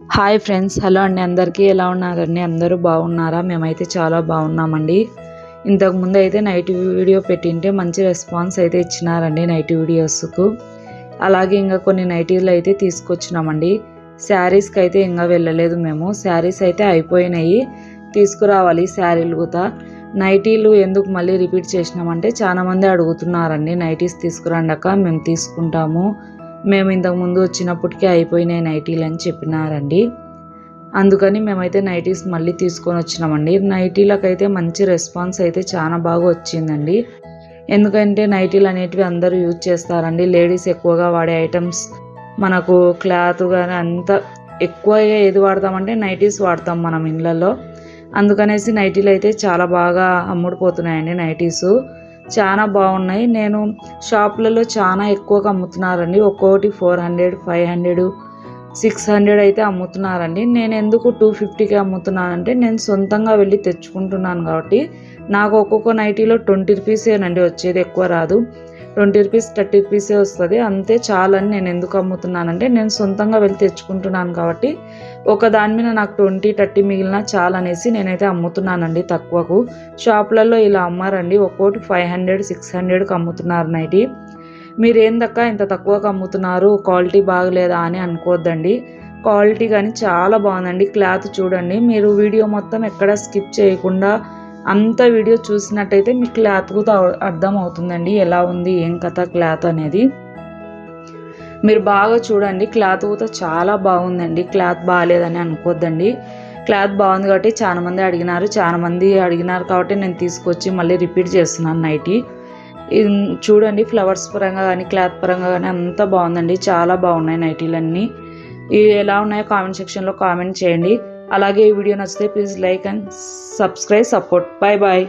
Hi friends hello అండి. అందరికీ ఎలా ఉన్నారండి? అందరూ బాగున్నారా? మేమైతే చాలా బాగున్నామండి. ఇంతకు ముందు అయితే నైట్ వీడియో పెట్టింటే మంచి రెస్పాన్స్ అయితే ఇచ్చినారండి నైట్ వీడియోస్కు. అలాగే ఇంకా కొన్ని నైటీలు అయితే తీసుకొచ్చినామండి. శారీస్కి అయితే ఇంకా వెళ్ళలేదు మేము. శారీస్ అయితే అయిపోయినాయి. తీసుకురావాలి శారీలు కూడా. నైటీలు ఎందుకు మళ్ళీ రిపీట్ చేసినామంటే చాలా మంది అడుగుతున్నారండి. నైటీస్ తీసుకురండాక మేము తీసుకుంటాము. మేము ఇంతకు ముందు వచ్చినప్పటికీ అయిపోయినాయి నైటీలు అని చెప్పినారండి. అందుకని మేమైతే నైటీస్ మళ్ళీ తీసుకొని వచ్చినామండి. నైటీలకైతే మంచి రెస్పాన్స్ అయితే చాలా బాగా వచ్చిందండి. ఎందుకంటే నైటీలు అనేటివి అందరూ యూజ్ చేస్తారండి. లేడీస్ ఎక్కువగా వాడే ఐటమ్స్ మనకు క్లాత్ కానీ అంత ఎక్కువగా ఏది వాడతామంటే నైటీస్ వాడతాం మనం ఇళ్ళల్లో అందుకనేసి నైటీలు అయితే చాలా బాగా అమ్ముడుపోతున్నాయండి నైటీసు. చాలా బాగున్నాయి. నేను షాపులలో చాలా ఎక్కువగా అమ్ముతున్నారండి. ఒక్కొక్కటి four hundred five hundred six hundred అయితే అమ్ముతున్నారండి. నేను ఎందుకు టూ ఫిఫ్టీకి అమ్ముతున్నానంటే నేను సొంతంగా వెళ్ళి తెచ్చుకుంటున్నాను కాబట్టి. నాకు ఒక్కొక్క నైటీలో ట్వంటీ రూపీసేనండి వచ్చేది ఎక్కువ రాదు. ట్వంటీ రూపీస్ థర్టీ రూపీసే వస్తుంది. అంతే చాలని నేను ఎందుకు అమ్ముతున్నానంటే నేను సొంతంగా వెళ్ళి తెచ్చుకుంటున్నాను కాబట్టి ఒక దాని మీద నాకు ట్వంటీ థర్టీ మిగిలిన చాలనేసి నేనైతే అమ్ముతున్నానండి తక్కువకు. షాపులలో ఇలా అమ్మారండి. ఒక్కోటి ఫైవ్ హండ్రెడ్ సిక్స్ హండ్రెడ్కి అమ్ముతున్నారు నైటీ. మీరేందక్క ఇంత తక్కువకు అమ్ముతున్నారు? క్వాలిటీ బాగలేదా అని అనుకోవద్దండి క్వాలిటీ కానీ చాలా బాగుందండి. క్లాత్ చూడండి. మీరు వీడియో మొత్తం ఎక్కడ స్కిప్ చేయకుండా అంత వీడియో చూసినట్టయితే మీకు క్లాత్ కూడా అర్థం అవుతుందండి ఎలా ఉంది ఏం కథ క్లాత్ అనేది. మీరు బాగా చూడండి క్లాత్ కూడా చాలా బాగుందండి క్లాత్ బాగాలేదని అనుకోద్దండి. క్లాత్ బాగుంది కాబట్టి చాలా మంది అడిగినారు చాలామంది అడిగినారు కాబట్టి నేను తీసుకొచ్చి మళ్ళీ రిపీట్ చేస్తున్నాను నైటీ. చూడండి ఫ్లవర్స్ పరంగా కానీ క్లాత్ పరంగా కానీ అంతా బాగుందండి చాలా బాగున్నాయి నైటీలన్నీ. ఇవి ఎలా ఉన్నాయో కామెంట్ సెక్షన్లో కామెంట్ చేయండి. అలాగే ఈ వీడియో నచ్చితే please like and subscribe support bye bye